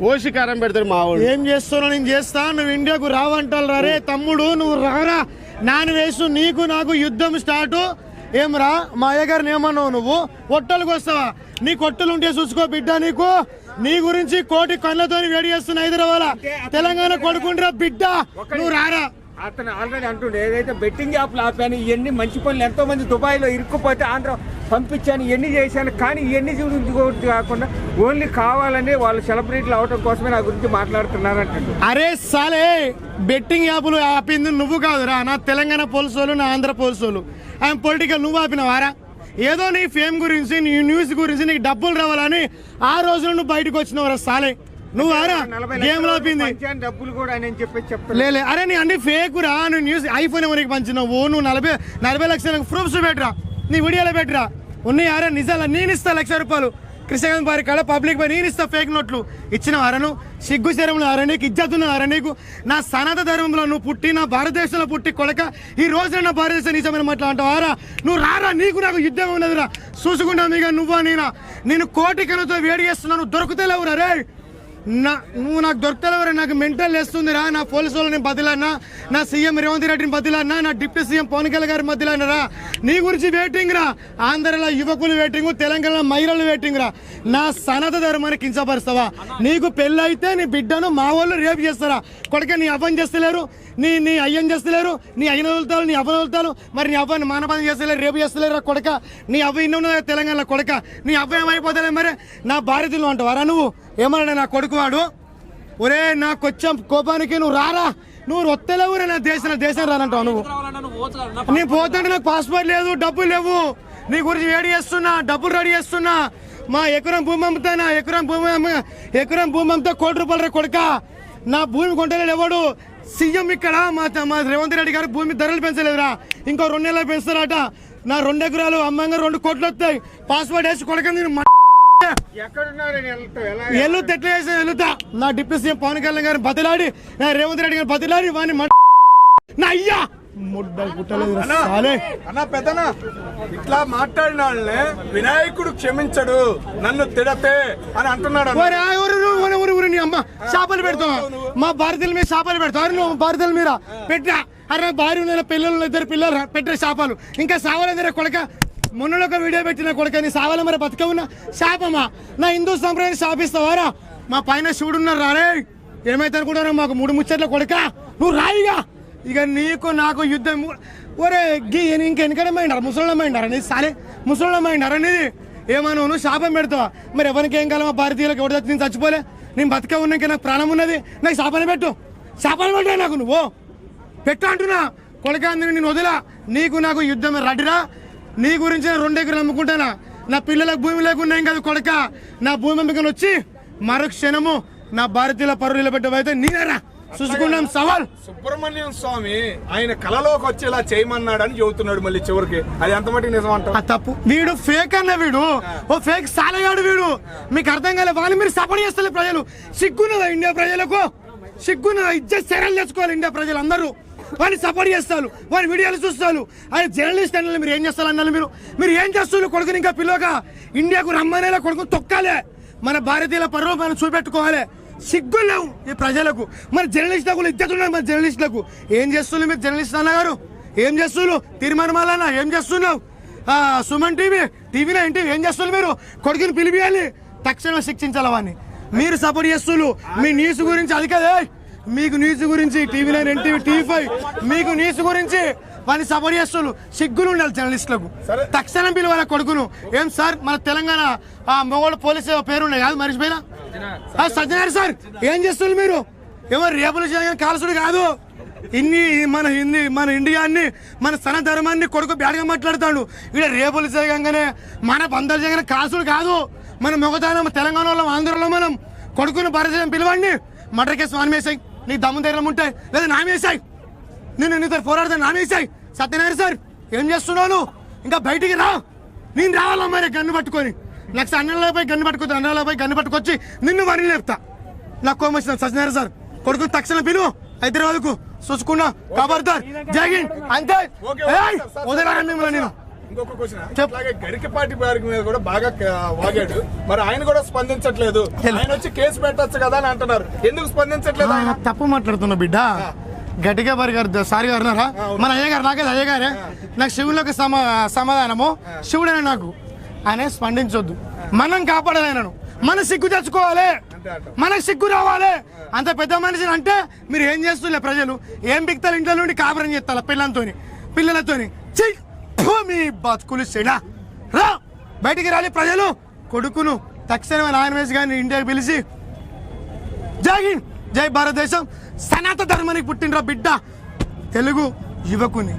కోసి కారం పెడతాడు మా వాడు. ఏం చేస్తున్నావు? నేను చేస్తా నువ్వు ఇండియాకు రావంటారు రే. తమ్ముడు నువ్వు రారా. నాన్న వేసు నీకు నాకు యుద్ధం స్టార్ట్. ఏం రా మా అయ్యగారిని ఏమన్నావు నువ్వు? కొట్టలకు వస్తావా? నీ కొట్టలు ఉంటే చూసుకో బిడ్డ నీకు. నీ గురించి కోటి కళ్ళతో వేడి చేస్తున్న హైదరాబాద్ తెలంగాణ కొడుకుండ్రా బిడ్డ. నువ్వు రారా. అతను ఆల్రెడీ అంటుండే ఏదైతే బెట్టింగ్ యాప్లు ఆపాను ఇవన్నీ మంచి పనులు ఎంతో మంది దుబాయ్లో ఇరుక్కుపోతే ఆంధ్ర పంపించాను ఇవన్నీ చేశాను కానీ ఇవన్నీ గురించి కాకుండా ఓన్లీ కావాలని వాళ్ళు సెలబ్రిటీలు అవటం కోసమే నా గురించి మాట్లాడుతున్నారంటే అరే సాలే బెట్టింగ్ యాప్లు ఆపింది నువ్వు కాదురా. నా తెలంగాణ పోలీసు నా ఆంధ్ర పోలీసు ఆయన పొలిటికల్ నువ్వు ఆపినవారా ఏదో నీ ఫేమ్ గురించి నీ న్యూస్ గురించి నీకు డబ్బులు రావాలని ఆ రోజున నువ్వు బయటకు వచ్చినవరా సాలే? నువ్వు ఆరా? గేమ్ లక్షలు పంచాను డబ్బులు కూడా నేను చెప్పేసి చెప్తాను అరే నీ అన్ని ఫేక్ రా. నువ్వు న్యూస్ ఐఫోన్ ఎవరికి పంచినావు? నువ్వు నలభై నలభై లక్షలకు ప్రూఫ్స్ పెట్టరా? నీ వీడియోలో పెట్టరా? ఉన్నాయి అరే నిజాలు నేను ఇస్తా లక్ష రూపాయలు. కృష్ణకాంత్ బారి కాడ పబ్లిక్ పై నేను ఇస్తా ఫేక్ నోట్లు. ఇచ్చిన అరను సిగ్గు శరంలో అర నీకు? ఇజ్జతున్న అర నీకు? నా సనాత ధర్మంలో నువ్వు పుట్టి నా భారతదేశంలో పుట్టి కొడక ఈ రోజున నా భారతదేశం నిజమైన మాట్లాడతావు ఆరా నువ్వు రారా? నీకు నాకు యుద్ధం ఉన్నదిరా. చూసుకుంటా మీగా నువ్వా నేనా? నేను కోటి కనుతో వేడి చేస్తున్నాను. దొరుకుతలేవురా రే నా నువ్వు నాకు దొరకలేవరా నాకు మెంటల్ వేస్తుందిరా నా పోలీసు వాళ్ళని బదిలన్నా నా సీఎం రేవంత్ రెడ్డిని బదిలన్నా నా డిప్యూటీ సీఎం పవన్ కళ్యాణ్ గారి బదిలన్నారా నీ గురించి వెయిటింగ్ రా. ఆంధ్రలో యువకులు వెయిటింగ్ తెలంగాణలో మహిళలు వెయిటింగ్ రా. నా సనత ధర్మాన్ని కించపరుస్తావా? నీకు పెళ్ళైతే నీ బిడ్డను మా వాళ్ళు రేపు చేస్తారా? కొడుక నీ అవ్వని చేస్తలేరు నీ నీ అయ్యం చేస్తలేరు నీ అయ్యన వదులుతారు నీ అవ్వను వదులుతారు మరి నీ అవ్వని మానపాతం చేస్తలేరు రేపు చేస్తలేరు కొడక? నీ అవ్వ ఇన్ని ఉన్నదా తెలంగాణలో కొడక? నీ అవ్వ ఏమైపోతలే మరి? నా భారతీయులు అంటావారా నువ్వు? ఏమన్నా నా కొడుకు వాడు ఒరే నాకు వచ్చాం కోపానికి నువ్వు రారా? నువ్వు రొత్తలేవురా నా దేశం నా దేశం రానంటావు నువ్వు. నేను పోతుంటే నాకు పాస్పోర్ట్ లేదు డబ్బులు లేవు. నీ గురించి వేడి చేస్తున్నా డబ్బులు రెడీ చేస్తున్నా. మా ఎకరం భూమి అమ్ముతానా ఎకరం భూమి ఎకరం భూమి అమ్మితే కోటి రూపాయలు రే కొడుక. నా భూమి కొంటలేడు ఎవడు? సీఎం ఇక్కడ మా మా రేవంత్ రెడ్డి గారు భూమి ధరలు పెంచలేదురా. ఇంకో రెండు నెలలు పెంచుతారట. నా రెండు ఎకరాలు అమ్మంగా రెండు కోట్లు వస్తాయి. పాస్పోర్ట్ వేసి కొడక నేను ఎల్లు తెట్ల వేసి వెళ్తా? నా డిప్యూటీ సీఎం పవన్ కళ్యాణ్ గారిని బతిలాడి నా రేవంత్ రెడ్డి గారిని బతిలాడి వాడిని నా అయ్యా! అన్న పెద్దనా ఇట్లా మాట్లాడిన వినాయకుడు క్షమించడు నన్ను తిడతే అని అంటున్నాడు అమ్మ. చేపలు పెడతావా? మా భారతీయుల మీద చేపలు పెడతావు? అరే నువ్వు భారతీయుల మీద. పెట్టా అరే భార్య పిల్లలు ఇద్దరు పిల్లలు రా, పెట్టే చేపలు. ఇంకా సావలేదురా కొడక మొన్నలో ఒక వీడియో పెట్టిన కొడక నీ మరి బతక ఉన్న శాపమా? నా హిందూ సంప్రదాయం శాపిస్తావారా? మా పైన చూడున్నారు రారే ఏమైతే అనుకుంటారా మాకు మూడు ముచ్చట్ల కొడక? నువ్వు రాయిగా! ఇక నీకు నాకు యుద్ధం ఒరే గీ ఇంక వెనకడమైండారా ముసళ్ళమైండారా నీ సాలే ముసళ్ళమైండారా నీది? ఏమన్నా నువ్వు శాపం పెడతావా? మరి ఎవరికి ఏం కాలం భారతీయులకు ఎవరు నేను చచ్చిపోలే? నేను బతిక ఉన్నాక నాకు ప్రాణం ఉన్నది. నాకు శాపాన్ని పెట్టు. శాపాన్ని పెట్టా నాకు నువ్వు. పెట్టు అంటున్నా. కొడకాందని నేను వదిలా. నీకు నాకు యుద్ధం రడిరా. నీ గురించి రెండు ఎకరాలు అమ్ముకుంటానా? నా పిల్లలకు భూమి లేకుండా ఏం కాదు కొడక. నా భూమి అమ్ముకొని వచ్చి మరో క్షణము నా భారతీయుల పరువు నిలబెట్టబోతే నేనేరా చూసుకున్నాం సవాల్. సుబ్రహ్మణ్యం స్వామి ఆయన కలలోకి వచ్చేలా చేయమన్నాడని చెబుతున్నాడు మళ్ళీ చివరికి. అది ఎంత మటుకు నిజం అంటావు? ఆ తప్పు. వీడు ఫేక్ అన్న వీడు. ఓ ఫేక్ సాలగాడు వీడు. మీకు అర్థం కాలే వాళ్ళు మీరు సపోర్ట్ చేస్తారు ప్రజలు. సిగ్గున్నదా ఇండియా ప్రజలకు? సిగ్గున్నదా? ఇజ్జత్ చర్యలు తెచ్చుకోవాలి ఇండియా ప్రజలు అందరూ వాడిని సపోర్ట్ చేస్తారు వాడి వీడియోలు చూస్తారు ఆయన జర్నలిస్ట్ అన్నారు మీరు ఏం చేస్తారు అన్నారు మీరు? మీరు ఏం చేస్తున్నారు కొడుకుని ఇంకా పిల్లగా ఇండియాకు రమ్మనేలా కొడుకుని తొక్కాలే. మన భారతీయుల పరువు మనం చూపెట్టుకోవాలి. సిగ్గు లేవు ఈ ప్రజలకు. మన జర్నలిస్టులకు ఇద్దరు ఉన్నారు మన జర్నలిస్టులకు. ఏం చేస్తున్నారు మీరు జర్నలిస్ట్ అన్నగారు? ఏం చేస్తున్నారు? తిరుమలమాలన్న ఏం చేస్తున్నావు సుమన్ టీవీ టీవీలో ఏంటి ఏం చేస్తున్నారు మీరు? కొడుకుని పిలిపియాలి. తక్షణం శిక్షించాలి వాడిని మీరు సపోర్ట్ చేస్తున్నారు. మీ న్యూస్ గురించి అది కదా మీకు న్యూస్ గురించి TV nine NTV TV five మీకు న్యూస్ గురించి వాడిని సపోర్ట్ చేస్తున్నారు సిగ్గులు ఉండాలి జర్నలిస్టులకు. తక్షణం పిలవాలి కొడుకును. ఏం సార్ మన తెలంగాణ ఆ మొగోళ్ళ పోలీసు పేరు ఉన్నాయి కాదు మర్చిపోయినా ఆ, సజ్జనారు సార్ ఏం చేస్తున్నారు మీరు? ఎవరు రేపులు చేయగానే కాల్సుడు కాదు. ఇన్ని మన హిందీ మన ఇండియాన్ని మన సన ధర్మాన్ని కొడుకు బ్యాడ్గా మాట్లాడతాడు. ఇక్కడ రేపులు చేయగానే మన పందలు చేయగానే కాల్సుడు కాదు. మన మొగతానం తెలంగాణలో ఆంధ్రలో మనం కొడుకును భారతదేశం పిలవండి. మటర్ కేసు నామేసాయి నీ దమ్ము ధైర్యం ఉంటాయి లేదా నామేసాయి నేను నీతో పోరాడతా నామేసాయి సత్యనారాయణ సార్ ఏం చేస్తున్నావు? నువ్వు? ఇంకా బయటికి రా. నేను రావాలా మరి గన్ను పట్టుకొని? నాకు అన్నలపై గన్ను పట్టుకొచ్చి అన్నలపై గన్ను పట్టుకొచ్చి నిన్ను మరీ లేపుతా. నాకు కోపం వచ్చిన సత్యనారాయణ సార్. కొడుకు తక్షణ పిలువు హైదరాబాద్కు చూసుకున్నా ఖబర్దార్ జై హింద్. అంతే. వదిలేరా మిమ్మల్ని నేను? ఇంకొక క్వశ్చన్. అలాగే గరికపాటి గారి మీద కూడా బాగా వాగాడు. మరి ఆయన కూడా స్పందించట్లేదు. ఆయన వచ్చి కేసు పెట్టొచ్చు కదా అని అంటున్నారు. ఎందుకు స్పందించట్లేదు ఆయన? తప్పు మాట్లాడుతున్నా బిడ్డ. గట్టిగా మరి గారు సారి గారు ఉన్నారా? మన అయ్య గారు నాకే అయ్య గారే. నాకు శివులకు సమా సమాధానము. శివుడైన నాకు? ఆయన స్పందించొద్దు. మనం కాపాడాలి ఆయనను. మన సిగ్గు తెచ్చుకోవాలి. మనకు సిగ్గు రావాలి. అంత పెద్ద మనిషిని అంటే మీరు ఏం చేస్తులే ప్రజలు? ఏం బిక్తారు ఇంట్లో నుండి కాపురం చేస్తారు పిల్లలతోని? పిల్లలతోని? ఛీ! భూమి మీ బతుకులు సెడా రా బయటికి రాలి ప్రజలు. కొడుకును తక్షణమే నాయన వేసి కానీ ఇండియాకి పిలిచి జై హింద్ జై భారతదేశం. సనాతన ధర్మానికి పుట్టినరా బిడ్డ. తెలుగు యువకుని.